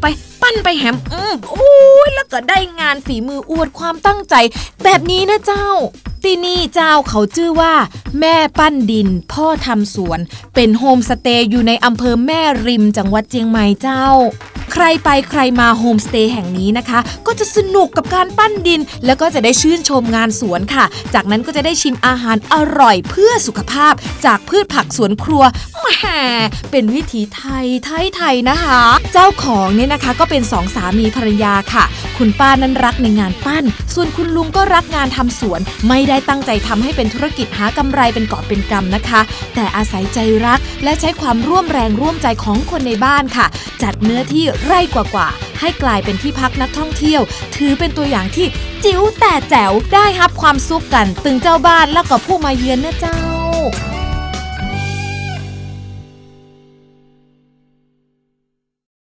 ไป ปั้นไปแฮมอืมโอ้ยแล้วก็ได้งานฝีมืออวดความตั้งใจ แบบนี้นะเจ้า ที่นี่เจ้าเขาชื่อว่า แม่ปั้นดิน พ่อทำสวน เป็นโฮมสเตย์อยู่ในอำเภอแม่ริมจังหวัดเชียงใหม่เจ้า ใครไปใครมาโฮมสเตย์แห่งนี้นะคะ ก็จะสนุกกับการปั้นดิน แล้วก็จะได้ชื่นชมงานสวนค่ะ จากนั้นก็จะได้ชิมอาหารอร่อยเพื่อสุขภาพ จากพืชผักสวนครัว แหมเป็นวิถีไทยไทยไทยนะคะ เจ้าของเนี่ยนะคะก็เป็นสองสามีภรรยาค่ะ คุณป้านั้นรักในงานปั้น ส่วนคุณลุงก็รักงานทำสวน ไม่ได้ตั้งใจทำให้เป็นธุรกิจหากำไรเป็นกอบเป็นกำนะคะ แต่อาศัยใจรักและใช้ความร่วมแรงร่วมใจของคนในบ้านค่ะ จัดเนื้อที่ไร่กว่าๆให้กลายเป็นที่พักนักท่องเที่ยว ถือเป็นตัวอย่างที่จิ๋วแต่แจ๋วได้รับความสุขกัน ตึงเจ้าบ้านแล้วก็ผู้มาเยือนนะเจ้า